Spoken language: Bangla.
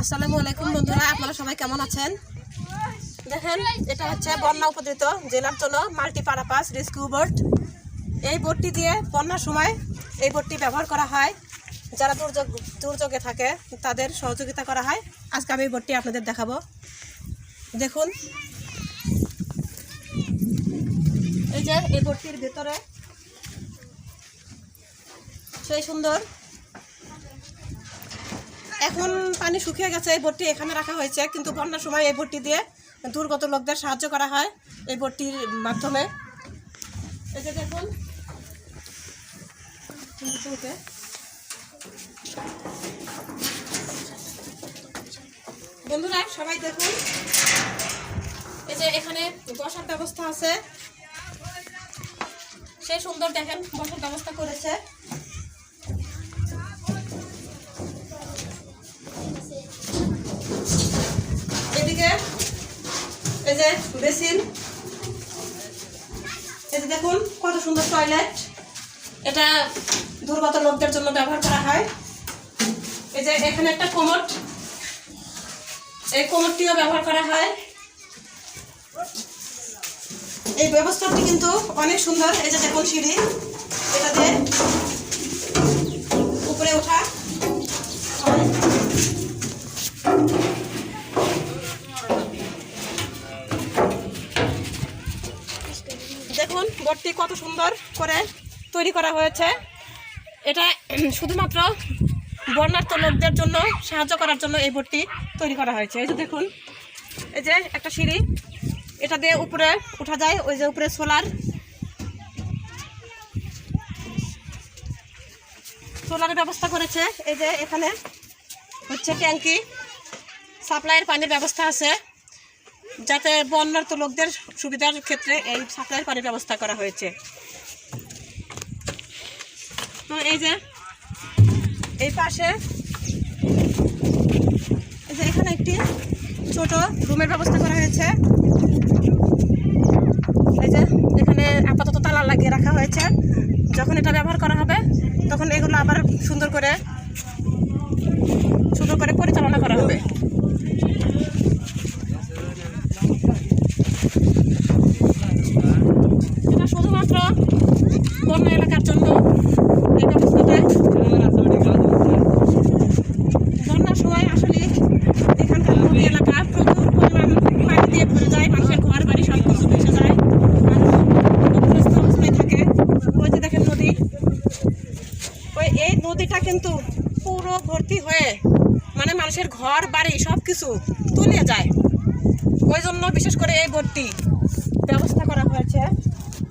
আসসালামু আলাইকুম বন্ধুরা, আপনারা সবাই কেমন আছেন? দেখেন, এটা হচ্ছে বন্যা উপদ্রিত জেলার জন্য মাল্টি পারাপাস রেস্কিউ বোট। এই বোটটি দিয়ে বন্যার সময় এই বোটটি ব্যবহার করা হয়। যারা দুর্যোগ, দুর্যোগে থাকে, তাদের সহযোগিতা করা হয়। আজকে আমি এই বোটটি আপনাদের দেখাবো। দেখুন। এই যে, এই বোটটির ভেতরে সেই সুন্দর এখন পানি শুকিয়ে গেছে, এই বোটটি এখানে রাখা হয়েছে, কিন্তু বন্যার সময় এই বোটটি দিয়ে দুর্গত লোকদের সাহায্য করা হয় এই বোটটির মাধ্যমে। এই যে দেখুন। বন্ধুরা, সবাই দেখুন। এই যে এখানে বসার ব্যবস্থা আছে। সেই সুন্দর দেখেন, বসার ব্যবস্থা করেছে। যে বেসিন। যে দেখুন, কত সুন্দর টয়লেট এটা দুর্গত লোকদের জন্য ব্যবহার করা হয়। এই যে এখানে একটা কোমট। এই কোমরটিও ব্যবহার করা হয়। এই ব্যবস্থাটি কিন্তু অনেক সুন্দর। এই যে দেখুন সিঁড়ি। এটা দিয়ে উপরে ওঠা। বোটটি কত সুন্দর করে তৈরি করা হয়েছে। এটা শুধুমাত্র বন্যার্থ লোকদের জন্য, সাহায্য করার জন্য এই বোটটি তৈরি করা হয়েছে। এই যে দেখুন, এই যে একটা সিঁড়ি, এটা দিয়ে উপরে উঠা যায়, ওই যে উপরে সোলার। সোলারের ব্যবস্থা করেছে, এই যে এখানে হচ্ছে ট্যাঙ্কি, সাপ্লাইয়ের পানির ব্যবস্থা আছে। যাতে বন্যার্থ লোকদের সুবিধার ক্ষেত্রে এই সাপ্লাইয়ের পানির ব্যবস্থা করা হয়েছে। তো এই যে, এই পাশে, এই যে এখানে একটি ছোট রুমের ব্যবস্থা করা হয়েছে। এই যে এখানে আপাতত তালা লাগিয়ে রাখা হয়েছে। যখন এটা ব্যবহার করা হবে, তখন এগুলো আবার সুন্দর করে সুন্দর করে পরিচালনা করা হবে এটা শুধুমাত্র বন্য এলাকার জন্য এই ব্যবস্থাটা বন্যার সময় আসলে এখানকার নদী এলাকা প্রচুর পরিমাণ পানি দিয়ে ভরে যায়, মানুষের ঘর বাড়ি সব কিছু ভেসে যায়। মানুষ অবস্থায় থাকে। ওই যে দেখেন নদী। ওই এই নদীটা কিন্তু পুরো ভর্তি হয়ে মানে মানুষের ঘর, বাড়ি সব কিছু তলিয়ে যায়। ওই জন্য বিশেষ করে এই বোটটি ব্যবস্থা করা হয়েছে।